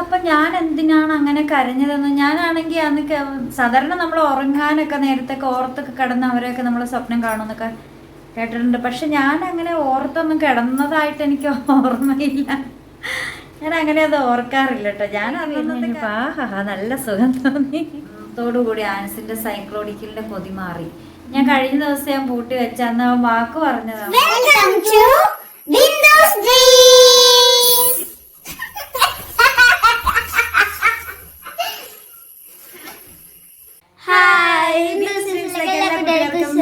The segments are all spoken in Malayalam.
അപ്പൊ ഞാൻ എന്തിനാണ് അങ്ങനെ കരഞ്ഞതെന്ന്? ഞാനാണെങ്കിൽ അന്ന് സാധാരണ നമ്മൾ ഉറങ്ങാനൊക്കെ നേരത്തെ ഓർത്തൊക്കെ കിടന്ന് അവരെയൊക്കെ നമ്മൾ സ്വപ്നം കാണുമെന്നൊക്കെ കേട്ടിട്ടുണ്ട്. പക്ഷെ ഞാൻ അങ്ങനെ ഓർത്തൊന്നും കിടന്നതായിട്ട് എനിക്ക് ഓർമ്മയില്ല. ഞാൻ അങ്ങനെ അത് ഓർക്കാറില്ല കേട്ടോ ഞാൻ ആഹാ നല്ല സുഖം തോന്നി. തോടുകൂടി ആനസിന്റെ സൈക്ലോഡിക്കലിന്റെ കൊതി മാറി. ഞാൻ കഴിഞ്ഞ ദിവസം ഞാൻ പൂട്ടി വെച്ച അന്ന് അവൻ വാക്ക് പറഞ്ഞതാണ്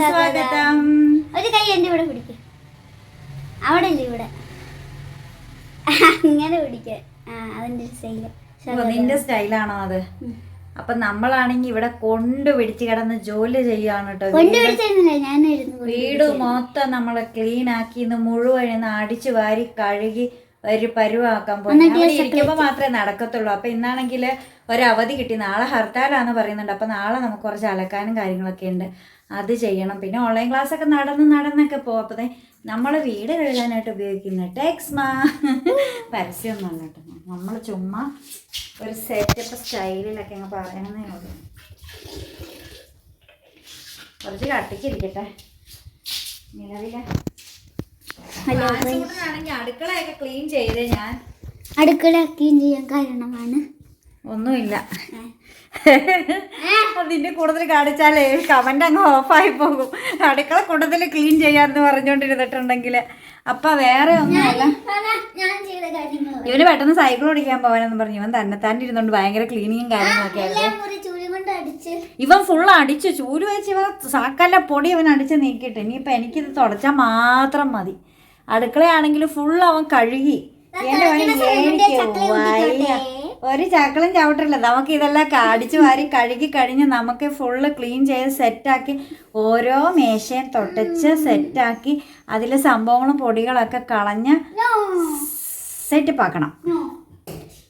സ്വാഗതം. ഒരു കൈ എന്റെ ഇവിടെ പിടിക്ക. അവിടെ അല്ലേ ഇവിടെ? അങ്ങനെ പിടിക്ക. ആ സ്റ്റൈൽ നിന്റെ സ്റ്റൈലാണോ അത്? അപ്പൊ നമ്മളാണെങ്കി ഇവിടെ കൊണ്ടുപിടിച്ച് കിടന്ന് ജോലി ചെയ്യാണ് കേട്ടോ വീട്. മൊത്തം നമ്മളെ ക്ലീൻ ആക്കി ഇന്ന് മുഴുവൻ ഇന്ന് അടിച്ചു വാരി കഴുകി ഒരു പരുവാക്കാൻ പോകുമ്പോ മാത്രമേ നടക്കത്തുള്ളൂ. അപ്പൊ ഇന്നാണെങ്കിൽ ഒരു അവധി കിട്ടി. നാളെ ഹർത്താലാന്ന് പറയുന്നുണ്ട്. അപ്പൊ നാളെ നമുക്ക് കുറച്ച് അലക്കാനും കാര്യങ്ങളൊക്കെ ഉണ്ട്. അത് ചെയ്യണം. പിന്നെ ഓൺലൈൻ ക്ലാസ് ഒക്കെ നടന്ന് നടന്നൊക്കെ പോകും നമ്മളെ നമ്മൾ വീട് കഴുകാനായിട്ട് ഉപയോഗിക്കുന്ന ടെക്സ്മാ പരസ്യമൊന്നും കേട്ടോ. നമ്മൾ ചുമ്മാ ഒരു സെറ്റപ്പ് സ്റ്റൈലിലൊക്കെ അങ്ങ് പറയണമെന്നേ ഉള്ളൂ. കുറച്ച് കട്ടിക്കിരിക്കട്ടെ. നിലവിലെ. അടുക്കളയൊക്കെ ക്ലീൻ ചെയ്തേ ഞാൻ. അടുക്കള ക്ലീൻ ചെയ്യാൻ കാരണമാണ്. ഒന്നുമില്ല. അതിന്റെ കൂടുതൽ കാണിച്ചാലേ കമന്റ് അങ്ങ് ഓഫായി പോകും. അടുക്കള കൂടുതൽ ക്ലീൻ ചെയ്യാന്ന് പറഞ്ഞോണ്ടിരുന്നിട്ടുണ്ടെങ്കിൽ അപ്പൊ വേറെ ഒന്നുമല്ല. ഇവന് പെട്ടെന്ന് സൈക്കിൾ ഓടിക്കാൻ പോവാനെന്ന് പറഞ്ഞു. ഇവൻ തന്നെ തന്നെ ഇരുന്നോണ്ട് ഭയങ്കര ക്ലീനിങ്ങും കാര്യങ്ങളൊക്കെ ആയിരുന്നു. ഇവൻ ഫുൾ അടിച്ചു ചൂൽ വെച്ച് ഇവൻ സാക്കല്ല പൊടി ഇവൻ അടിച്ച് നീക്കിയിട്ട്. ഇനിയിപ്പോൾ എനിക്കിത് തുടച്ചാൽ മാത്രം മതി. അടുക്കളയാണെങ്കിൽ ഫുൾ അവൻ കഴുകി. എന്റെ എനിക്ക് വയ്യ. ഒരു ചക്കളും ചവിട്ടില്ല. നമുക്ക് ഇതെല്ലാം അടിച്ചു വാരി കഴുകി കഴിഞ്ഞ് നമുക്ക് ഫുള്ള് ക്ലീൻ ചെയ്ത് സെറ്റാക്കി ഓരോ മേശയും തൊട്ടച്ച് സെറ്റാക്കി അതിലെ സംഭവങ്ങളും പൊടികളൊക്കെ കളഞ്ഞ് സെറ്റ് പാക്കണം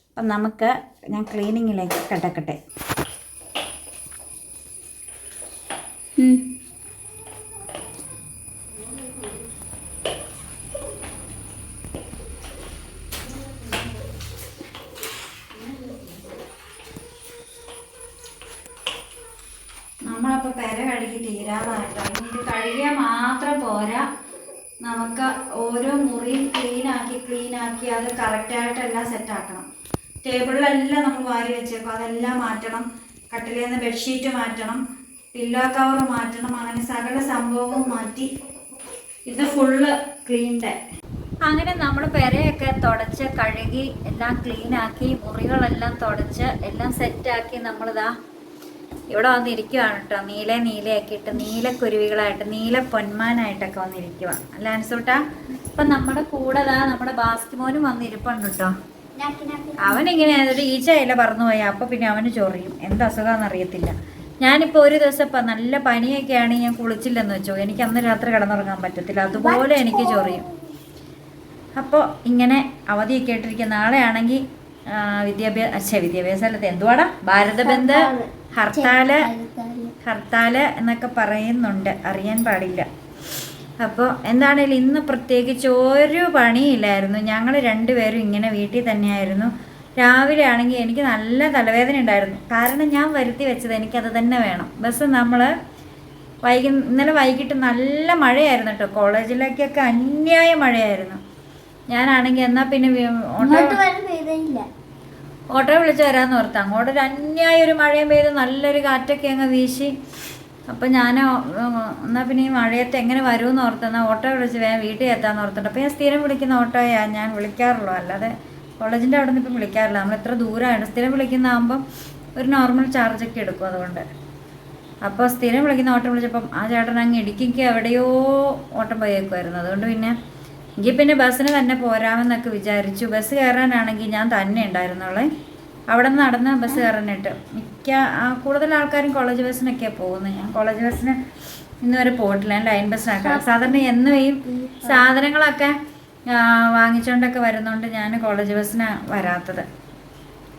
അപ്പം നമുക്ക് ഞാൻ ക്ലീനിങ്ങിലേക്ക് കിടക്കട്ടെ നമ്മളപ്പോൾ പെര കഴുകി തീരാറായിട്ടോ. ഇനി ഇത് കഴുകിയാൽ മാത്രം പോരാ. നമുക്ക് ഓരോ മുറിയും ക്ലീൻ ആക്കി ക്ലീൻ ആക്കി അത് കറക്റ്റായിട്ടെല്ലാം സെറ്റാക്കണം ടേബിളിലെല്ലാം നമ്മൾ വാരി വെച്ചേക്കും. അതെല്ലാം മാറ്റണം. കട്ടിലിൽ നിന്ന് ബെഡ്ഷീറ്റ് മാറ്റണം. പില്ലോ കവർ മാറ്റണം. അങ്ങനെ സകല സംഭവവും മാറ്റി ഇത് ഫുള്ള് ക്ലീൻഡ് അങ്ങനെ നമ്മൾ പെരയൊക്കെ തുടച്ച് കഴുകി എല്ലാം ക്ലീനാക്കി മുറികളെല്ലാം തുടച്ച് എല്ലാം സെറ്റാക്കി നമ്മളിതാ ഇവിടെ വന്നിരിക്കുവാണ് കേട്ടോ നീല നീലയാക്കിയിട്ട് നീല നീലക്കുരുവികളായിട്ട് നീല പൊന്മാനായിട്ടൊക്കെ വന്നിരിക്കുക അല്ല അനുസൂട്ടാ? ഇപ്പൊ നമ്മുടെ കൂടെ താ നമ്മുടെ ബാസ്കിമോനും വന്നിരിപ്പുണ്ട് കേട്ടോ അവനിങ്ങനെ ഒരു ഈച്ചയില പറന്നു പോയാ. അപ്പൊ പിന്നെ അവന് ചൊറിയും. എന്ത് അസുഖമാണെന്ന് അറിയത്തില്ല. ഞാനിപ്പോ ഒരു ദിവസം ഇപ്പൊ നല്ല പനിയൊക്കെ ആണെങ്കിൽ ഞാൻ കുളിച്ചില്ലെന്ന് വെച്ചോ. എനിക്ക് അന്ന് രാത്രി കിടന്നുറങ്ങാൻ പറ്റത്തില്ല. അതുപോലെ എനിക്ക് ചൊറിയും. അപ്പോൾ ഇങ്ങനെ അവധിയൊക്കെ ആയിട്ടിരിക്കുക നാളെയാണെങ്കിൽ വിദ്യാഭ്യാസ അച്ഛേ വിദ്യാഭ്യാസ അല്ലത് എന്തുവാടാ? ഭാരതബന്ധ് ഹർത്താൽ ഹർത്താൽ എന്നൊക്കെ പറയുന്നുണ്ട്. അറിയാൻ പാടില്ല. അപ്പോൾ എന്താണേലും ഇന്ന് പ്രത്യേകിച്ച് ഒരു പണിയില്ലായിരുന്നു. ഞങ്ങൾ രണ്ടുപേരും ഇങ്ങനെ വീട്ടിൽ തന്നെയായിരുന്നു. രാവിലെ ആണെങ്കിൽ എനിക്ക് നല്ല തലവേദന ഉണ്ടായിരുന്നു. കാരണം ഞാൻ വരുത്തി വെച്ചത് എനിക്കത് തന്നെ വേണം. ബസ് നമ്മൾ വൈകി ഇന്നലെ വൈകിട്ട് നല്ല മഴയായിരുന്നു കേട്ടോ. കോളേജിലേക്കൊക്കെ അന്യായ മഴയായിരുന്നു. ഞാനാണെങ്കിൽ എന്നാൽ പിന്നെ ഓട്ടോ ഓട്ടോ വിളിച്ച് വരാമെന്ന് ഓർത്ത്. അങ്ങോട്ട് ഒരു അന്യായ ഒരു മഴയും പെയ്ത് നല്ലൊരു കാറ്റൊക്കെ അങ്ങ് വീശി. അപ്പം ഞാൻ എന്നാൽ പിന്നെ ഈ മഴയത്ത് എങ്ങനെ വരുമെന്ന് ഓർത്ത്. എന്നാൽ ഓട്ടോ വിളിച്ച് വേഗം വീട്ടിൽ എത്താമെന്ന് ഓർത്തിട്ട്. അപ്പോൾ ഞാൻ സ്ഥിരം വിളിക്കുന്ന ഓട്ടോയാണ് ഞാൻ വിളിക്കാറുള്ളൂ. അല്ലാതെ കോളേജിന്റെ അവിടെ നിന്ന് ഇപ്പം വിളിക്കാറില്ല. നമ്മൾ എത്ര ദൂരമാണ് സ്ഥിരം വിളിക്കുന്നതാകുമ്പം ഒരു നോർമൽ ചാർജൊക്കെ എടുക്കും അതുകൊണ്ട്. അപ്പോൾ സ്ഥിരം വിളിക്കുന്ന ഓട്ടോ വിളിച്ചപ്പം ആ ചേട്ടൻ അങ്ങ് ഇടുക്കിക്ക് എവിടെയോ ഓട്ടം പോയേക്കുമായിരുന്നു അതുകൊണ്ട് പിന്നെ എങ്കിൽ പിന്നെ ബസ്സിന് തന്നെ പോരാമെന്നൊക്കെ വിചാരിച്ചു. ബസ് കയറാനാണെങ്കിൽ ഞാൻ തന്നെ ഉണ്ടായിരുന്നുള്ളേ അവിടെ നിന്ന് നടന്ന് ബസ് കയറാനായിട്ട്. മിക്ക കൂടുതൽ ആൾക്കാരും കോളേജ് ബസ്സിനൊക്കെയാണ് പോകുന്നത് ഞാൻ കോളേജ് ബസ്സിന് ഇന്ന് വരെ പോയിട്ടില്ല. ഞാൻ ലൈൻ ബസ്സിനൊക്കെ സാധാരണ എന്നും ഈ സാധനങ്ങളൊക്കെ വാങ്ങിച്ചോണ്ടൊക്കെ വാങ്ങിച്ചുകൊണ്ടൊക്കെ വരുന്നതുകൊണ്ട് ഞാൻ കോളേജ് ബസ്സിനാണ് വരാത്തത്.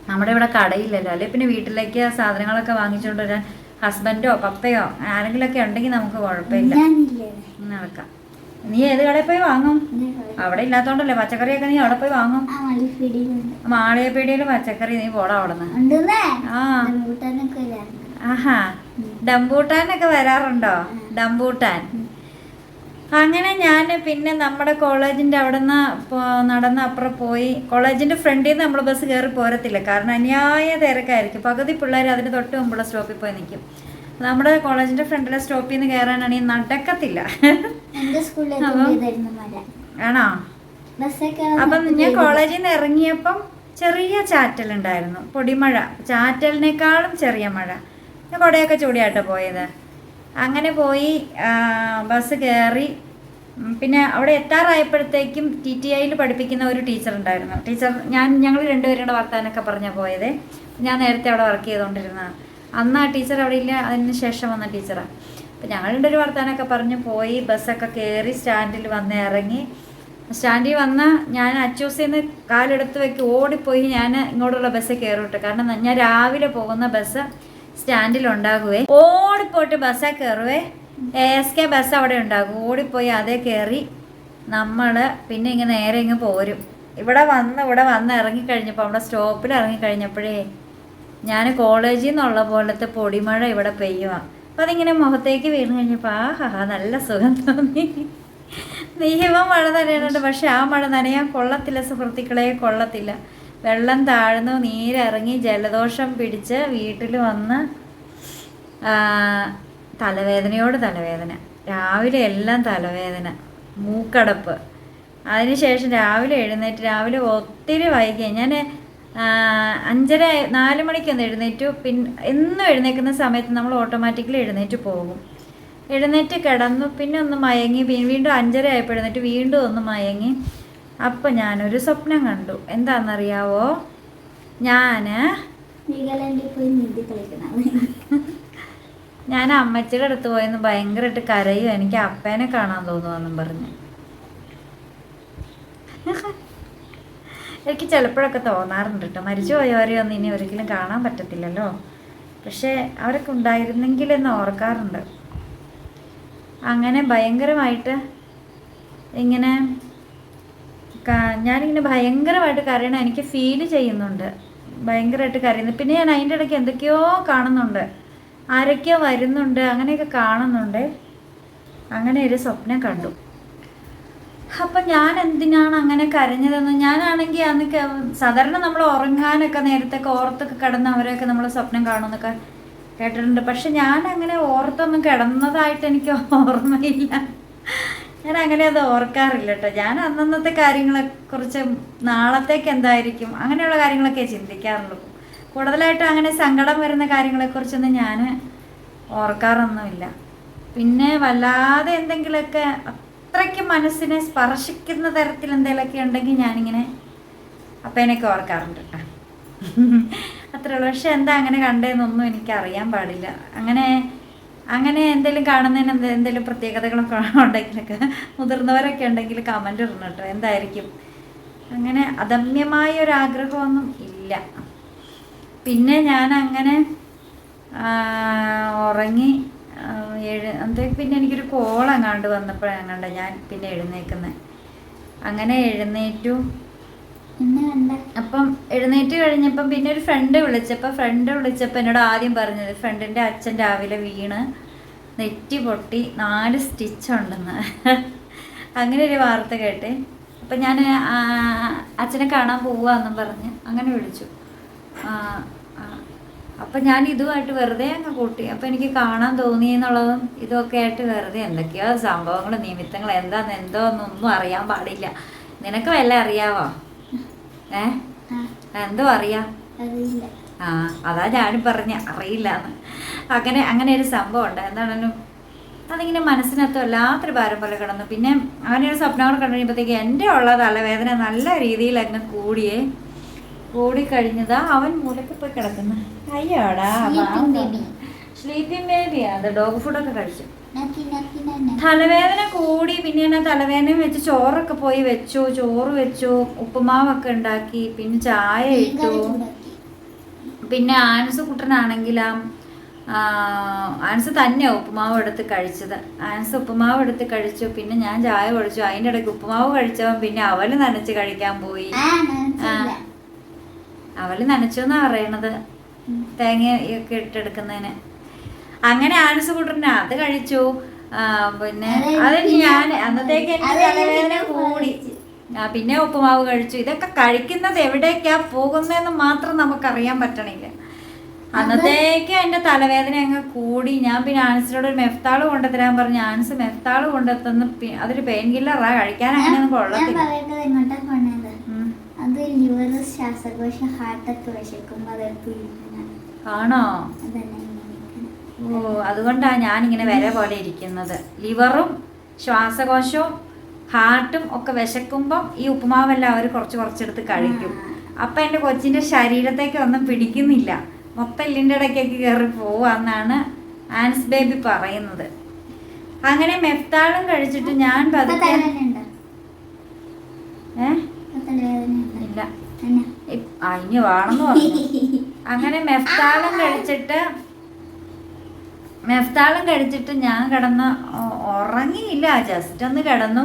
നമ്മുടെ ഇവിടെ കടയില്ലല്ലോ. അല്ലെ പിന്നെ വീട്ടിലേക്ക് സാധനങ്ങളൊക്കെ വാങ്ങിച്ചുകൊണ്ട് വരാൻ ഹസ്ബൻഡോ പപ്പയോ ആരെങ്കിലും ഒക്കെ ഉണ്ടെങ്കിൽ നമുക്ക് കുഴപ്പമില്ല. നടക്കാം. നീ ഏത് കടയിൽ പോയി വാങ്ങും? അവിടെ ഇല്ലാത്തോണ്ടല്ലേ പച്ചക്കറിയൊക്കെ നീ അവിടെ പോയി വാങ്ങും? മാളിയപ്പീടിയിൽ പച്ചക്കറി നീ പോടാ അവിടെ നിന്ന് ആഹാ. ഡംബൂട്ടാനൊക്കെ വരാറുണ്ടോ? ഡംബൂട്ടാൻ. അങ്ങനെ ഞാൻ പിന്നെ നമ്മുടെ കോളേജിന്റെ അവിടെ നിന്ന് നടന്ന് അപ്പുറം പോയി. കോളേജിന്റെ ഫ്രണ്ടിൽ നിന്ന് നമ്മൾ ബസ് കയറി പോരത്തില്ല. കാരണം അന്യായ തിരക്കായിരിക്കും. പകുതി പിള്ളേർ അതിന് തൊട്ട് മുമ്പുള്ള സ്റ്റോപ്പിൽ പോയി നിൽക്കും നമ്മുടെ കോളേജിന്റെ ഫ്രണ്ടിലെ സ്റ്റോപ്പിൽ നിന്ന് കയറാനാണെങ്കിൽ നടക്കത്തില്ല. ആണോ? അപ്പം ഞാൻ കോളേജിൽ നിന്ന് ഇറങ്ങിയപ്പം ചെറിയ ചാറ്റലുണ്ടായിരുന്നു. പൊടിമഴ. ചാറ്റലിനേക്കാളും ചെറിയ മഴ. ഞാൻ കുടയൊക്കെ ചൂടിയാട്ടോ പോയത്. അങ്ങനെ പോയി ബസ് കയറി പിന്നെ അവിടെ എത്താറായപ്പോഴത്തേക്കും ടി ടി ഐയിൽ പഠിപ്പിക്കുന്ന ഒരു ടീച്ചർ ഉണ്ടായിരുന്നു ടീച്ചർ ഞാൻ ഞങ്ങൾ രണ്ടുപേരും കൂടെ വർത്താനൊക്കെ പറഞ്ഞാൽ പോയത്. ഞാൻ നേരത്തെ അവിടെ വർക്ക് ചെയ്തുകൊണ്ടിരുന്ന അന്ന് ആ ടീച്ചർ അവിടെ ഇല്ല അതിന് ശേഷം വന്ന ടീച്ചറാണ് അപ്പം ഞങ്ങളുടെ ഒരു വർത്തമാനമൊക്കെ പറഞ്ഞ് പോയി ബസ്സൊക്കെ കയറി സ്റ്റാൻഡിൽ വന്ന് ഇറങ്ങി. സ്റ്റാൻഡിൽ വന്ന ഞാൻ അച്ചൂസിൽ നിന്ന് കാലെടുത്ത് വെക്ക് ഓടിപ്പോയി ഞാൻ ഇങ്ങോട്ടുള്ള ബസ്സിൽ കയറിട്ട് കാരണം ഞാൻ രാവിലെ പോകുന്ന ബസ് സ്റ്റാൻഡിൽ ഉണ്ടാകുവേ. ഓടിപ്പോയിട്ട് ബസ്സിൽ കയറുവേ എസ് കെ ബസ് അവിടെ ഉണ്ടാകും. ഓടിപ്പോയി അതേ കയറി നമ്മൾ പിന്നെ ഇങ്ങനെ നേരെ ഇങ്ങ് പോരും. ഇവിടെ വന്ന് ഇവിടെ വന്ന് ഇറങ്ങിക്കഴിഞ്ഞപ്പോൾ അവിടെ സ്റ്റോപ്പിൽ ഇറങ്ങിക്കഴിഞ്ഞപ്പോഴേ ഞാൻ കോളേജിൽ നിന്നുള്ള പോലത്തെ പൊടിമഴ ഇവിടെ പെയ്യുവാ. അപ്പം അതിങ്ങനെ മുഖത്തേക്ക് വീണ് കഴിഞ്ഞപ്പോൾ ആഹാ നല്ല സുഖം തോന്നി. നിയമം മഴ നനയുന്നുണ്ട് പക്ഷെ ആ മഴ നനയാൻ കൊള്ളത്തില്ല സുഹൃത്തുക്കളെ കൊള്ളത്തില്ല. വെള്ളം താഴ്ന്നു നീരിറങ്ങി ജലദോഷം പിടിച്ച് വീട്ടിൽ വന്ന് തലവേദനയോട് തലവേദന. രാവിലെ എല്ലാം തലവേദന മൂക്കടപ്പ്. അതിനുശേഷം രാവിലെ എഴുന്നേറ്റ് രാവിലെ ഒത്തിരി വൈകി ഞാൻ അഞ്ചര നാല് മണിക്കൊന്ന് എഴുന്നേറ്റു. പിന്നെ എന്നും എഴുന്നേൽക്കുന്ന സമയത്ത് നമ്മൾ ഓട്ടോമാറ്റിക്കലി എഴുന്നേറ്റ് പോകും. എഴുന്നേറ്റ് കിടന്നു. പിന്നെ ഒന്ന് മയങ്ങി. വീണ്ടും അഞ്ചര ആയപ്പോൾ എഴുന്നേറ്റ് വീണ്ടും ഒന്ന് മയങ്ങി. അപ്പം ഞാനൊരു സ്വപ്നം കണ്ടു. എന്താണെന്നറിയാവോ ഞാൻ ഞാൻ അമ്മച്ചിയുടെ അടുത്ത് പോയെന്ന് ഭയങ്കരമായിട്ട് കരയും. എനിക്ക് അപ്പേനെ കാണാൻ തോന്നുവാന്നും പറഞ്ഞു. എനിക്ക് ചിലപ്പോഴൊക്കെ തോന്നാറുണ്ട് കേട്ടോ മരിച്ചു പോയവരെയൊന്നും ഇനി ഒരിക്കലും കാണാൻ പറ്റത്തില്ലല്ലോ. പക്ഷേ അവരൊക്കെ ഉണ്ടായിരുന്നെങ്കിൽ എന്ന് ഓർക്കാറുണ്ട്. അങ്ങനെ ഭയങ്കരമായിട്ട് ഇങ്ങനെ ഞാനിങ്ങനെ ഭയങ്കരമായിട്ട് കരയണം എനിക്ക് ഫീൽ ചെയ്യുന്നുണ്ട്. ഭയങ്കരമായിട്ട് കരയുന്നു. പിന്നെ ഞാൻ അതിന്റെ ഇടയ്ക്ക് എന്തൊക്കെയോ കാണുന്നുണ്ട്. ആരൊക്കെയോ വരുന്നുണ്ട് അങ്ങനെയൊക്കെ കാണുന്നുണ്ട്. അങ്ങനെ ഒരു സ്വപ്നം കണ്ടു. അപ്പം ഞാൻ എന്തിനാണ് അങ്ങനെ കരഞ്ഞതെന്ന്? ഞാനാണെങ്കിൽ അന്ന് സാധാരണ നമ്മൾ ഉറങ്ങാനൊക്കെ നേരത്തെ ഓർത്തൊക്കെ കിടന്ന് അവരെയൊക്കെ നമ്മൾ സ്വപ്നം കാണുമെന്നൊക്കെ കേട്ടിട്ടുണ്ട്. പക്ഷെ ഞാൻ അങ്ങനെ ഓർത്തൊന്നും കിടന്നതായിട്ട് എനിക്ക് ഓർമ്മയില്ല. ഞാൻ അങ്ങനെ അത് ഓർക്കാറില്ല കേട്ടോ ഞാൻ അന്നന്നത്തെ കാര്യങ്ങളെ കുറിച്ച് നാളത്തേക്ക് എന്തായിരിക്കും? അങ്ങനെയുള്ള കാര്യങ്ങളൊക്കെ ചിന്തിക്കാറുള്ളൂ. കൂടുതലായിട്ട് അങ്ങനെ സങ്കടം വരുന്ന കാര്യങ്ങളെക്കുറിച്ചൊന്നും ഞാൻ ഓർക്കാറൊന്നുമില്ല. പിന്നെ വല്ലാതെ എന്തെങ്കിലുമൊക്കെ അത്രയ്ക്ക് മനസ്സിനെ സ്പർശിക്കുന്ന തരത്തിൽ എന്തെങ്കിലുമൊക്കെ ഉണ്ടെങ്കിൽ ഞാനിങ്ങനെ അപ്പേനൊക്കെ ഓർക്കാറുണ്ട്. കേട്ടോ അത്രേ ഉള്ളൂ. പക്ഷെ എന്താ അങ്ങനെ കണ്ടതെന്നൊന്നും എനിക്ക് അറിയാൻ പാടില്ല. അങ്ങനെ അങ്ങനെ എന്തെങ്കിലും കാണുന്നതിന് എന്ത് എന്തെങ്കിലും പ്രത്യേകതകളൊക്കെ ഉണ്ടെങ്കിലൊക്കെ മുതിർന്നവരൊക്കെ ഉണ്ടെങ്കിൽ കമന്റ് ഇടണം കേട്ടോ. എന്തായിരിക്കും? അങ്ങനെ അദമ്യമായ ഒരു ആഗ്രഹമൊന്നും ഇല്ല. പിന്നെ ഞാൻ അങ്ങനെ ഉറങ്ങി എഴു എന്തേ പിന്നെ എനിക്കൊരു കോൾ അങ്ങാണ്ട് വന്നപ്പോഴാണ് കണ്ട ഞാൻ പിന്നെ എഴുന്നേക്കുന്നത് അങ്ങനെ എഴുന്നേറ്റു. അപ്പം എഴുന്നേറ്റ് കഴിഞ്ഞപ്പം പിന്നെ ഒരു ഫ്രണ്ട് വിളിച്ചപ്പോൾ ഫ്രണ്ട് വിളിച്ചപ്പോൾ എന്നോട് ആദ്യം പറഞ്ഞത് ഫ്രണ്ടിന്റെ അച്ഛൻ രാവിലെ വീണ് നെറ്റി പൊട്ടി നാല് സ്റ്റിച്ച് ഉണ്ടെന്ന്. അങ്ങനെ ഒരു വാർത്ത കേട്ടെ. അപ്പം ഞാൻ അച്ഛനെ കാണാൻ പോവാന്നും പറഞ്ഞ് അങ്ങനെ വിളിച്ചു. ആ, ആ, അപ്പം ഞാൻ ഇതുമായിട്ട് വെറുതെ അങ്ങ് കൂട്ടി. അപ്പം എനിക്ക് കാണാൻ തോന്നി എന്നുള്ളതും ഇതൊക്കെ ആയിട്ട് വെറുതെ എന്തൊക്കെയോ സംഭവങ്ങൾ നിമിത്തങ്ങൾ എന്താന്ന് എന്തോന്നൊന്നും അറിയാൻ പാടില്ല. നിനക്ക് വല്ല അറിയാവോ? ഏ? എന്തോ അറിയാം? ആ അതാ ഞാൻ പറഞ്ഞ അറിയില്ല എന്ന് അങ്ങനെ അങ്ങനെ ഒരു സംഭവം ഉണ്ട് എന്താണെങ്കിലും അതിങ്ങനെ മനസ്സിനകത്ത് വല്ലാത്തൊരു ഭാരം പോലെ കിടന്നു. പിന്നെ അങ്ങനെ ഒരു സ്വപ്നങ്ങൾ കണ്ടു കഴിയുമ്പോഴത്തേക്ക് എന്റെ ഉള്ള തലവേദന നല്ല രീതിയിൽ അങ്ങ് കൂടിയേ കൂടിക്കഴിഞ്ഞതാ അവൻ മൂലക്ക് പോയി കിടക്കുന്ന. അയ്യോടാ. സ്ലീപ്പിംഗ് ബേബിയാ അത് ഡോഗ് ഫുഡൊക്കെ കഴിച്ചു. തലവേദന കൂടി പിന്നെ ഞാൻ തലവേദന വെച്ച് ചോറൊക്കെ പോയി വെച്ചു ചോറ് വെച്ചു ഉപ്പുമാവൊക്കെ ഉണ്ടാക്കി പിന്നെ ചായ ഇട്ടു. പിന്നെ ആൻസ് കുട്ടനാണെങ്കിലാ ആൻസ് തന്നെ ഉപ്പുമാവ് എടുത്ത് കഴിച്ചത്. ആൻസ് ഉപ്പുമാവ് എടുത്ത് കഴിച്ചു പിന്നെ ഞാൻ ചായ കുടിച്ചു. അതിന്റെ ഇടയ്ക്ക് ഉപ്പുമാവ് കഴിച്ചവൻ പിന്നെ അവന് നനച്ച് കഴിക്കാൻ പോയി. ആ. മനസ്സില്ല നനച്ചു നനച്ചെന്നാ പറയണത്. തേങ്ങയൊക്കെ ഇട്ടെടുക്കുന്നതിന്. അങ്ങനെ ആനസ് കൂട്ടറിന് അത് കഴിച്ചു. പിന്നെ അത് ഞാൻ അന്നത്തേക്ക് എനിക്ക് തലവേദന കൂടി. ആ പിന്നെ ഉപ്പുമാവ് കഴിച്ചു. ഇതൊക്കെ കഴിക്കുന്നത് എവിടേക്കാ പോകുന്നതെന്ന് മാത്രം നമുക്കറിയാൻ പറ്റണില്ല. അന്നത്തേക്ക് എന്റെ തലവേദന അങ്ങ് കൂടി. ഞാൻ പിന്നെ ആൻസിനോട് ഒരു മെഫ്താൾ കൊണ്ടുതരാൻ പറഞ്ഞു. ആൻസ് മെഫ്താൾ കൊണ്ടെത്തുന്ന അതൊരു പെയിൻ കില്ലറാ. കഴിക്കാൻ അങ്ങനെയൊന്നും കൊള്ളത്തില്ല. അത് ലിവർ ശ്വാസകോശ ഹാർട്ടൊക്കെ വിശക്കുമ്പോ അതെടുത്ത് ആണോ? ഓ ഇങ്ങനെ ഞാൻ ഇങ്ങനെ അതുകൊണ്ടാ ഞാനിങ്ങനെ വിര പോലെ ഇരിക്കുന്നത്. ലിവറും ശ്വാസകോശവും ഹാർട്ടും ഒക്കെ വിശക്കുമ്പം ഈ ഉപ്പുമാവെല്ലാം അവർ കുറച്ച് കുറച്ചെടുത്ത് കഴിക്കും. അപ്പം എന്റെ കൊച്ചിന്റെ ശരീരത്തേക്ക് ഒന്നും പിടിക്കുന്നില്ല. മൊത്തം എല്ലിന്റെ ഇടയ്ക്കൊക്കെ കയറി പോവാന്നാണ് ആൻസ് ബേബി പറയുന്നത്. അങ്ങനെ മെഫ്താളും കഴിച്ചിട്ട് ഞാൻ പതുക്കെ തലവേദനയുണ്ടോ? ഏ ഇപ്പൊ തലവേദനയുണ്ടോ? ഇല്ല തന്നെ. അയിന് വേണമെന്ന് പറഞ്ഞു. അങ്ങനെ മെഫ്താളും കഴിച്ചിട്ട് മെഫ്താളും കഴിച്ചിട്ട് ഞാൻ കിടന്ന് ഉറങ്ങിയില്ല. ജസ്റ്റ് ഒന്ന് കിടന്നു.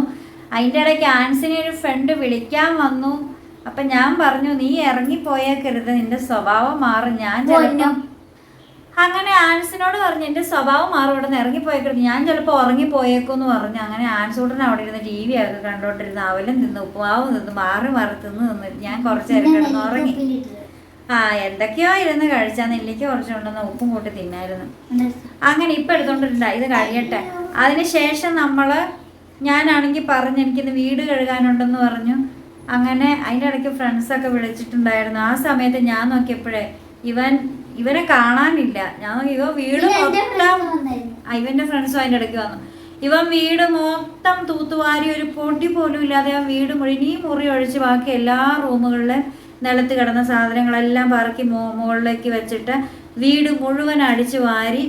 അതിന്റെ ഇടയ്ക്ക് ആൻസിനെ ഒരു ഫ്രണ്ട് വിളിക്കാൻ വന്നു. അപ്പം ഞാൻ പറഞ്ഞു നീ ഇറങ്ങിപ്പോയേക്കരുത്. നിന്റെ സ്വഭാവം മാറും. ഞാൻ ചിലപ്പം അങ്ങനെ ആൻസിനോട് പറഞ്ഞ് എന്റെ സ്വഭാവം മാറും ഇവിടെ നിന്ന് ഇറങ്ങിപ്പോയേക്കരുത്. ഞാൻ ചിലപ്പോൾ ഉറങ്ങിപ്പോയേക്കുമെന്ന് പറഞ്ഞു. അങ്ങനെ ആൻസൂട്ടൻ അവിടെ ഇരുന്ന് ടി വി ഒക്കെ കണ്ടോണ്ടിരുന്ന് അവലും തിന്ന് ഉപ്പുമാവും തിന്ന് മാറി മാറി തിന്ന് തിന്ന് ഞാൻ കുറച്ച് നേരം കിടന്ന് ഉറങ്ങി. ആ എന്തൊക്കെയോ ഇരുന്ന് കഴിച്ചാൽ നെല്ലിക്ക് കുറച്ചുകൊണ്ടെന്ന് ഉപ്പും കൂട്ടി തിന്നായിരുന്നു. അങ്ങനെ ഇപ്പം എടുത്തോണ്ടിരുന്ന ഇത് കഴിയട്ടെ. അതിനുശേഷം നമ്മൾ ഞാനാണെങ്കിൽ പറഞ്ഞ് എനിക്കിന്ന് വീട് കഴുകാനുണ്ടെന്ന് പറഞ്ഞു. അങ്ങനെ അതിന്റെ ഇടയ്ക്ക് ഫ്രണ്ട്സൊക്കെ വിളിച്ചിട്ടുണ്ടായിരുന്നു. ആ സമയത്ത് ഞാൻ നോക്കിയപ്പോഴേ ഇവൻ ഇവനെ കാണാനില്ല. ഞാൻ ഇവ വീട് മൊത്തം. ഇവന്റെ ഫ്രണ്ട്സും അതിന്റെ ഇടയ്ക്ക് വന്നു. ഇവൻ വീട് മൊത്തം തൂത്തുവാരി ഒരു പൊടി പോലും ഇല്ലാതെ ആ വീട് മുഴുവൻ ഈ മുറി ഒഴിച്ച് ബാക്കി എല്ലാ റൂമുകളിലും നിലത്ത് കിടന്ന സാധനങ്ങളെല്ലാം പറക്കി മുകളിലേക്ക് വെച്ചിട്ട് വീട് മുഴുവൻ അടിച്ചു വാരി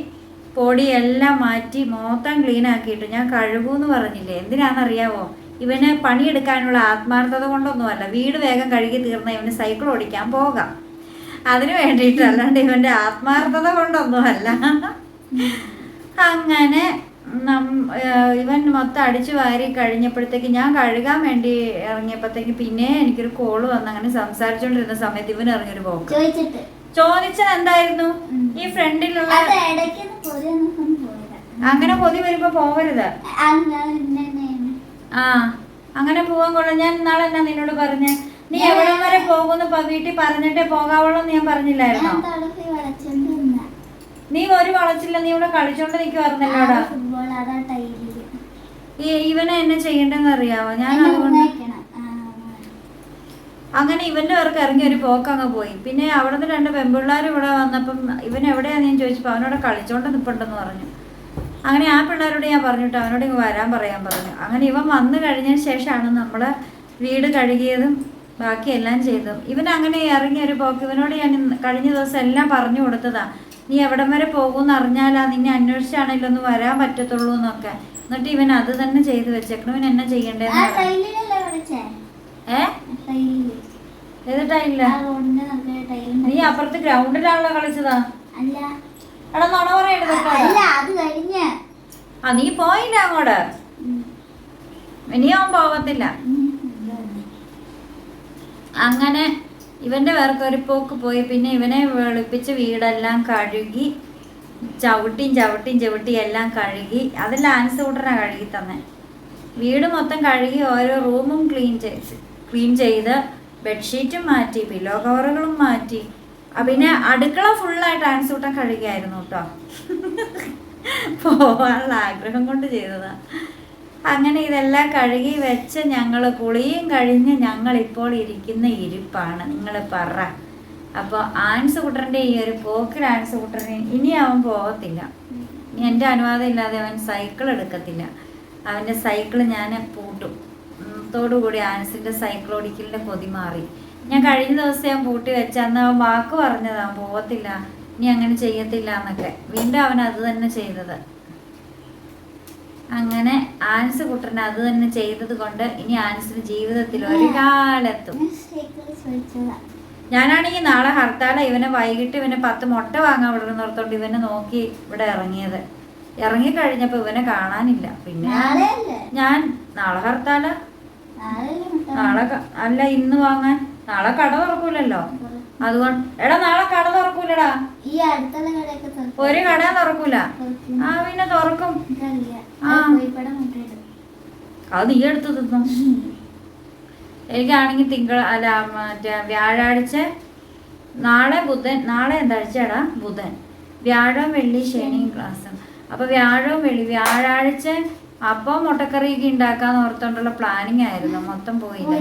പൊടിയെല്ലാം മാറ്റി മൊത്തം ക്ലീൻ ആക്കിയിട്ട് ഞാൻ കഴുകൂന്ന് പറഞ്ഞില്ലേ? എന്തിനാണെന്നറിയാവോ? ഇവന് പണിയെടുക്കാനുള്ള ആത്മാർത്ഥത കൊണ്ടൊന്നുമല്ല. വീട് വേഗം കഴുകി തീർന്ന ഇവന് സൈക്കിൾ ഓടിക്കാൻ പോകാം. അതിന് വേണ്ടിയിട്ട് അല്ലാണ്ട് ഇവന്റെ ആത്മാർത്ഥത കൊണ്ടൊന്നുമല്ല. അങ്ങനെ ഇവൻ മൊത്തം അടിച്ചു വാരി കഴിഞ്ഞപ്പോഴത്തേക്ക് ഞാൻ കഴുകാൻ വേണ്ടി ഇറങ്ങിയപ്പോഴത്തേക്ക് പിന്നെ എനിക്കൊരു കോൾ വന്ന് അങ്ങനെ സംസാരിച്ചുകൊണ്ടിരുന്ന സമയത്ത് ഇവൻ ഇറങ്ങിയൊരു പോക്ക് ചോദിച്ചത് എന്തായിരുന്നു? ഈ ഫ്രണ്ടിലുള്ള പൊതി അങ്ങനെ കൊതി വരുമ്പോ പോവരുത് ആ അങ്ങനെ പോവാൻ കൊള്ളാം. ഞാൻ നാളെ എന്നാ നിന്നോട് പറഞ്ഞേ? നീ എവിടം വരെ പോകുന്നു വീട്ടിൽ പറഞ്ഞിട്ടേ പോകാവുള്ളൂ ഞാൻ പറഞ്ഞില്ലായിരുന്നോ. നീ ഒരു വളച്ചില്ല നീ ഇവിടെ കളിച്ചോണ്ട് നിൽക്കുവായിരുന്നല്ലോടാ ഈ ഇവനെ എന്നെ ചെയ്യണ്ടെന്ന് അറിയാവോ? ഞാൻ അങ്ങനെ. ഇവന്റെ അവർക്ക് ഇറങ്ങി ഒരു പോക്ക് അങ്ങ് പോയി. പിന്നെ അവിടുന്ന് രണ്ട് പെമ്പിള്ളേർ ഇവിടെ വന്നപ്പം ഇവൻ എവിടെയാന്ന് ഞാൻ ചോദിച്ചപ്പോൾ അവനോട് കളിച്ചോണ്ട് നിൽപ്പുണ്ടെന്ന് പറഞ്ഞു. അങ്ങനെ ആ പിള്ളേരോട് ഞാൻ പറഞ്ഞിട്ട് അവനോട് ഇങ്ങ് വരാൻ പറയാൻ പറഞ്ഞു. അങ്ങനെ ഇവൻ വന്നു കഴിഞ്ഞതിന് ശേഷമാണ് നമ്മൾ വീട് കഴുകിയതും ബാക്കിയെല്ലാം ചെയ്തു. ഇവൻ അങ്ങനെ ഇറങ്ങിയ ഒരു പോക്ക്. ഇവനോട് ഞാൻ കഴിഞ്ഞ ദിവസം എല്ലാം പറഞ്ഞു കൊടുത്തതാ. നീ എവിടം വരെ പോകുമെന്ന് അറിഞ്ഞാലാ നിന്നെ അന്വേഷിച്ചാണെങ്കിലും ഒന്ന് വരാൻ പറ്റത്തുള്ളൂ എന്നൊക്കെ. എന്നിട്ട് ഇവൻ അത് തന്നെ ചെയ്ത് വെച്ചേക്കണം. ഇവൻ എന്നാ പറഞ്ഞു. ഏ? ടൈലിൽ. ഏതിട്ടായില്ല ആ റോഡിന്റെ നടുക്ക് ടൈലുണ്ട്. നീ അപ്പുറത്ത് ഗ്രൗണ്ടിലാണല്ലോ കളിച്ചതാ. എടാ നുണ പറയണ്ട ആ നീ പോയില്ല അങ്ങോട്ട്. ഇനിയാവും ഇനി അവൻ പോവത്തില്ല ഉം. എന്താ? അങ്ങനെ ഇവന്റെ പേർക്ക് ഒരു പോക്ക് പോയി. പിന്നെ ഇവനെ വെളുപ്പിച്ച് വീടെല്ലാം കഴുകി ചവിട്ടിയും ചവിട്ടിയും ചവിട്ടിയും എല്ലാം കഴുകി അത് ലാൻസ് കൂട്ടനെ കഴുകി തന്നെ. വീട് മൊത്തം കഴുകി ഓരോ റൂമും ക്ലീൻ ചെയ്ത് ക്ലീൻ ചെയ്ത് ബെഡ്ഷീറ്റും മാറ്റി പില്ലോ കവറുകളും മാറ്റി. പിന്നെ അടുക്കള ഫുള്ളായിട്ട് ആൻസ് കൂട്ടൻ കഴുകിയായിരുന്നു കേട്ടോ. പോവാനുള്ള ആഗ്രഹം കൊണ്ട് ചെയ്തതാ. അങ്ങനെ ഇതെല്ലാം കഴുകി വെച്ച് ഞങ്ങൾ കുളിയും കഴിഞ്ഞ് ഞങ്ങൾ ഇപ്പോൾ ഇരിക്കുന്ന ഇരിപ്പാണ്. നിങ്ങൾ പറ. അപ്പോൾ ആൻസ് കുട്ടറിന്റെ ഈ ഒരു പോക്കിൽ ആൻസ് കുട്ടറിന് ഇനി അവൻ പോകത്തില്ല എന്റെ അനുവാദം ഇല്ലാതെ അവൻ സൈക്കിൾ എടുക്കത്തില്ല. അവന്റെ സൈക്കിൾ ഞാൻ പൂട്ടും. കൂടി ആൻസിന്റെ സൈക്കിൾ ഓടിക്കലിന്റെ കൊതി മാറി. ഞാൻ കഴിഞ്ഞ ദിവസം ഞാൻ പൂട്ടി വെച്ച അന്ന് അവൻ വാക്ക് പറഞ്ഞതാ അവൻ പോകത്തില്ല ഇനി അങ്ങനെ ചെയ്യത്തില്ല എന്നൊക്കെ. വീണ്ടും അവൻ അത് തന്നെ ചെയ്തത്. അങ്ങനെ ആൻസ് കുട്ടനെ അത് തന്നെ ചെയ്തത് കൊണ്ട് ഇനി ആൻസിന് ജീവിതത്തിൽ ഒരു കാലത്തും ഞാൻ സൈക്കിളിൽ ചോദിച്ചതാ. ഞാനാണെങ്കിൽ നാളെ ഹർത്താല ഇവനെ വൈകിട്ട് ഇവനെ പത്ത് മുട്ട വാങ്ങാൻ വിടണം നിർത്തോണ്ട് ഇവനെ നോക്കി ഇവിടെ ഇറങ്ങിയത്. ഇറങ്ങി കഴിഞ്ഞപ്പോ ഇവനെ കാണാനില്ല. പിന്നെ ഞാൻ നാളെ ഹർത്താല? നാളെ അല്ല ഇന്ന് വാങ്ങാൻ. നാളെ കട തുറക്കൂലല്ലോ. അതുകൊണ്ട് എടാ നാളെ കട തുറക്കൂലടാ. ഈ അടുത്തുള്ള കടയൊക്കെ തുറക്കും. ഒരു കട തുറക്കൂല. ആ പിന്നെ തുറക്കും. ആ. അത് നീ എടുത്ത് തിന്നു. എനിക്കാണെങ്കിൽ തിങ്കൾ അല്ല മറ്റേ വ്യാഴാഴ്ച നാളെ ബുധൻ നാളെ എന്താഴ്ചടാ ബുധൻ. വ്യാഴം വെള്ളി ശനി ക്ലാസ്. അപ്പൊ വ്യാഴവും വെള്ളി വ്യാഴാഴ്ച അപ്പം മുട്ടക്കറിയൊക്കെ ഉണ്ടാക്കാന്ന് ഓർത്തോണ്ടുള്ള പ്ലാനിങ് ആയിരുന്നു. മൊത്തം പോയില്ല?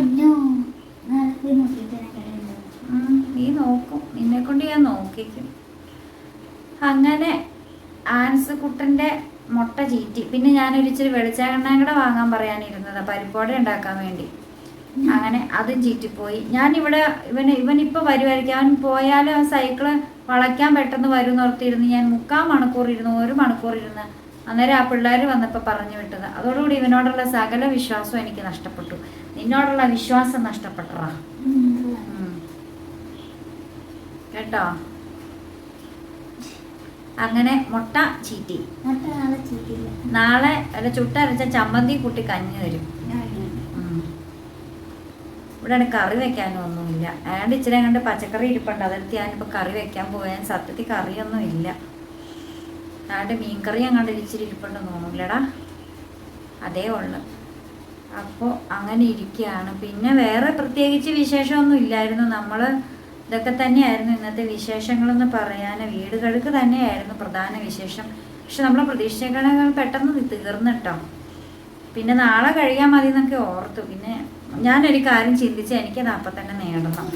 ഉം, നീ നോക്കും. നിന്നെ കൊണ്ട് ഞാൻ നോക്കിക്കും അങ്ങനെ ആൻസ് കുട്ടന്റെ മുട്ട ചീറ്റി. പിന്നെ ഞാനൊരു ഇച്ചിരി വെളിച്ചെണ്ണയും കൂടെ വാങ്ങാൻ പറയാനിരുന്നത് പരിപ്പോടെ ഉണ്ടാക്കാൻ വേണ്ടി. അങ്ങനെ അതും ചീറ്റിപ്പോയി. ഞാൻ ഇവിടെ ഇവൻ ഇവനിപ്പോൾ വരുമായിരിക്കും അവൻ പോയാലും ആ സൈക്കിൾ വളയ്ക്കാൻ പെട്ടെന്ന് വരും നിർത്തിയിരുന്ന് ഞാൻ മുക്കാൽ മണിക്കൂർ ഇരുന്നു ഒരു മണിക്കൂർ ഇരുന്ന് അന്നേരം ആ പിള്ളേർ വന്നപ്പോൾ പറഞ്ഞു വിട്ടത്. അതോടുകൂടി ഇവനോടുള്ള സകല വിശ്വാസവും എനിക്ക് നഷ്ടപ്പെട്ടു. നിന്നോടുള്ള വിശ്വാസം നഷ്ടപ്പെട്ടറാ. കേട്ടോ? അങ്ങനെ മുട്ട ചീറ്റി. നാളെ അല്ല ചുട്ടരച്ച ചമ്മന്തി കൂട്ടി കഞ്ഞി തരും. ഇവിടെ കറി വെക്കാനും ഒന്നുമില്ല. അയാണ്ട് ഇച്ചിരി അങ്ങോട്ട് പച്ചക്കറി ഇരിപ്പുണ്ട്. അതെടുത്ത് ഞാനിപ്പോൾ കറി വെക്കാൻ പോയാൽ സത്യത്തിൽ കറിയൊന്നും ഇല്ല. അയാണ്ട് മീൻകറി അങ്ങോട്ട് ഇച്ചിരി ഇരിപ്പുണ്ടെന്ന് തോന്നുന്നില്ലടാ. അതേ ഉള്ളു. അപ്പോൾ അങ്ങനെ ഇരിക്കുകയാണ്. പിന്നെ വേറെ പ്രത്യേകിച്ച് വിശേഷമൊന്നും ഇല്ലായിരുന്നു. നമ്മൾ ഇതൊക്കെ തന്നെയായിരുന്നു ഇന്നത്തെ വിശേഷങ്ങളെന്ന് പറയാൻ വീടുകൾക്ക് തന്നെയായിരുന്നു പ്രധാന വിശേഷം. പക്ഷെ നമ്മൾ പ്രതീക്ഷിച്ചേക്കാൾ പെട്ടെന്ന് തീർന്നിട്ടോ. പിന്നെ നാളെ കഴിയാൻ മതി എന്നൊക്കെ ഓർത്തു. പിന്നെ ഞാനൊരു കാര്യം ചിന്തിച്ച് എനിക്കത് അപ്പം തന്നെ നേടണം.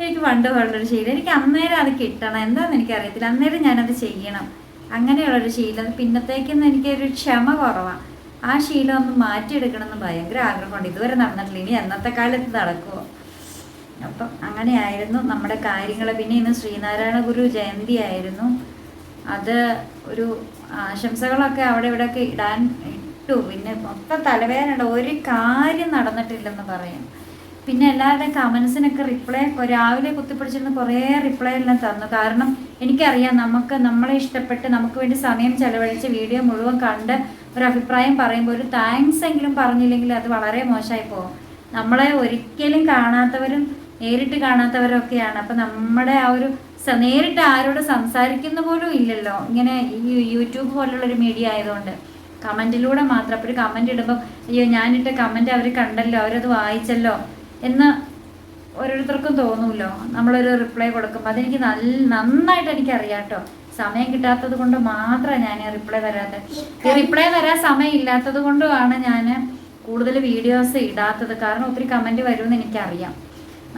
എനിക്ക് പണ്ട് വേണ്ടൊരു ശീലം. എനിക്ക് അന്നേരം അത് കിട്ടണം. എന്താണെന്ന് എനിക്കറിയത്തില്ല. അന്നേരം ഞാനത് ചെയ്യണം. അങ്ങനെയുള്ളൊരു ശീലം. പിന്നത്തേക്കെന്ന് എനിക്കൊരു ക്ഷമ കുറവാണ് ആ ശീലം ഒന്ന് മാറ്റിയെടുക്കണമെന്ന് ഭയങ്കര ആഗ്രഹമുണ്ട്. ഇതുവരെ നടന്നിട്ടില്ല. ഇനി എന്നത്തെ കാലത്ത് നടക്കുമോ അപ്പം അങ്ങനെയായിരുന്നു നമ്മുടെ കാര്യങ്ങൾ. പിന്നെ ഇന്ന് ശ്രീനാരായണ ഗുരു ജയന്തി ആയിരുന്നു. അത് ഒരു ആശംസകളൊക്കെ അവിടെ ഇവിടെയൊക്കെ ഇടാൻ ഇട്ടു. പിന്നെ മൊത്തം തലവേദന ഒരു കാര്യം നടന്നിട്ടില്ലെന്ന് പറയാം. പിന്നെ എല്ലാവരുടെയും കമൻസിനൊക്കെ റിപ്ലൈ രാവിലെ കുത്തിപ്പിടിച്ചിരുന്ന് കുറേ റിപ്ലൈ എല്ലാം തന്നു. കാരണം എനിക്കറിയാം നമുക്ക് നമ്മളെ ഇഷ്ടപ്പെട്ട് നമുക്ക് വേണ്ടി സമയം ചെലവഴിച്ച് വീഡിയോ മുഴുവൻ കണ്ട് ഒരു അഭിപ്രായം പറയുമ്പോൾ ഒരു താങ്ക്സ് എങ്കിലും പറഞ്ഞില്ലെങ്കിൽ അത് വളരെ മോശമായി പോകും. നമ്മളെ ഒരിക്കലും കാണാത്തവരും നേരിട്ട് കാണാത്തവരൊക്കെയാണ്. അപ്പം നമ്മുടെ ആ ഒരു നേരിട്ട് ആരോട് സംസാരിക്കുന്ന പോലും ഇല്ലല്ലോ. ഇങ്ങനെ ഈ യൂട്യൂബ് പോലുള്ള ഒരു മീഡിയ ആയതുകൊണ്ട്. കമന്റിലൂടെ മാത്രം. അപ്പോൾ ഒരു കമന്റ് ഇടുമ്പോൾ അയ്യോ ഞാനിട്ട കമന്റ് അവർ കണ്ടല്ലോ അവരത് വായിച്ചല്ലോ എന്ന് ഓരോരുത്തർക്കും തോന്നൂല്ലോ. നമ്മളൊരു റിപ്ലൈ കൊടുക്കുമ്പോൾ അതെനിക്ക് നല്ല നന്നായിട്ട് എനിക്കറിയാം കേട്ടോ സമയം കിട്ടാത്തത് കൊണ്ട് മാത്രമാണ് ഞാൻ റിപ്ലൈ തരാത്തത് ഈ റിപ്ലൈ തരാൻ സമയം ഇല്ലാത്തത് കൊണ്ടുമാണ് ഞാൻ കൂടുതൽ വീഡിയോസ് ഇടാത്തത്. കാരണം ഒത്തിരി കമന്റ് വരുമെന്ന് എനിക്കറിയാം.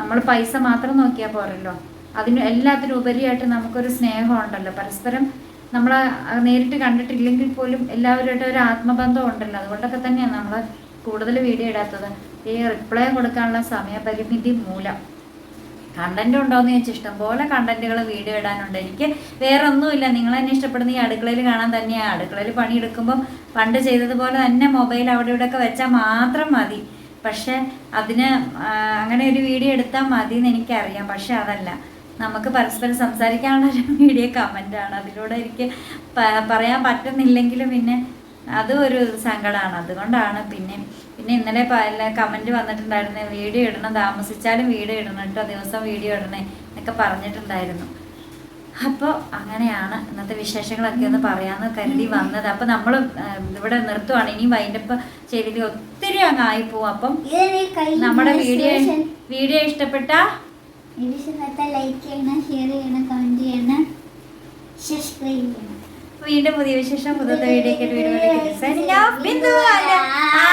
നമ്മൾ പൈസ മാത്രം നോക്കിയാൽ പോരല്ലോ. അതിന് എല്ലാത്തിനും ഉപരിയായിട്ട് നമുക്കൊരു സ്നേഹം ഉണ്ടല്ലോ പരസ്പരം നമ്മൾ നേരിട്ട് കണ്ടിട്ടില്ലെങ്കിൽ പോലും എല്ലാവരുമായിട്ട് ഒരു ആത്മബന്ധം ഉണ്ടല്ലോ. അതുകൊണ്ടൊക്കെ തന്നെയാണ് നമ്മൾ കൂടുതൽ വീഡിയോ ഇടാത്തത്. ഈ റിപ്ലൈ കൊടുക്കാനുള്ള സമയപരിമിതി മൂലം. കണ്ടന്റ് ഉണ്ടോയെന്ന് ചോദിച്ചാൽ ഇഷ്ടംപോലെ കണ്ടന്റുകൾ വീഡിയോ ഇടാനുണ്ട്. എനിക്ക് വേറെ ഒന്നുമില്ല നിങ്ങൾ തന്നെ ഇഷ്ടപ്പെടുന്ന ഈ അടുക്കളയിൽ കാണാൻ തന്നെയാണ് അടുക്കളയിൽ പണിയെടുക്കുമ്പോൾ പണ്ട് ചെയ്തതുപോലെ തന്നെ മൊബൈൽ അവിടെ ഇവിടെയൊക്കെ വെച്ചാൽ മാത്രം മതി. പക്ഷെ അതിന് അങ്ങനെ ഒരു വീഡിയോ എടുത്താൽ മതി എന്ന് എനിക്കറിയാം. പക്ഷെ അതല്ല. നമുക്ക് പരസ്പരം സംസാരിക്കാനുള്ള ഒരു വീഡിയോ കമന്റാണ് അതിലൂടെ എനിക്ക് പറയാൻ പറ്റുന്നില്ലെങ്കിലും പിന്നെ അതും ഒരു സങ്കടമാണ് അതുകൊണ്ടാണ് പിന്നെ പിന്നെ ഇന്നലെ കമന്റ് വന്നിട്ടുണ്ടായിരുന്നു. വീഡിയോ ഇടണം താമസിച്ചാലും വീഡിയോ ഇടണം കേട്ടോ. ദിവസം വീഡിയോ ഇടണേ എന്നൊക്കെ പറഞ്ഞിട്ടുണ്ടായിരുന്നു. അപ്പോൾ അങ്ങനെയാണ് ഇന്നത്തെ വിശേഷങ്ങളൊക്കെ ഒന്ന് പറയാമെന്ന് കരുതി വന്നത്. അപ്പോൾ നമ്മൾ ഇവിടെ നിർത്തുവാണ്. ഇനി വൈൻഡപ്പ് ചെയ്തിട്ട് ഒത്തിരി അങ്ങ് ആയിപ്പോവും. അപ്പം നമ്മുടെ വീഡിയോ വീഡിയോ ഇഷ്ടപ്പെട്ട? ലൈക്ക് ചെയ്യണം ഷെയർ ചെയ്യണം ചെയ്യണം സബ്സ്ക്രൈബ് ചെയ്യണം. വീണ്ടും പുതിയ വിശേഷം പുതിയ വീഡിയോ ബിന്ദു അല്ല ആ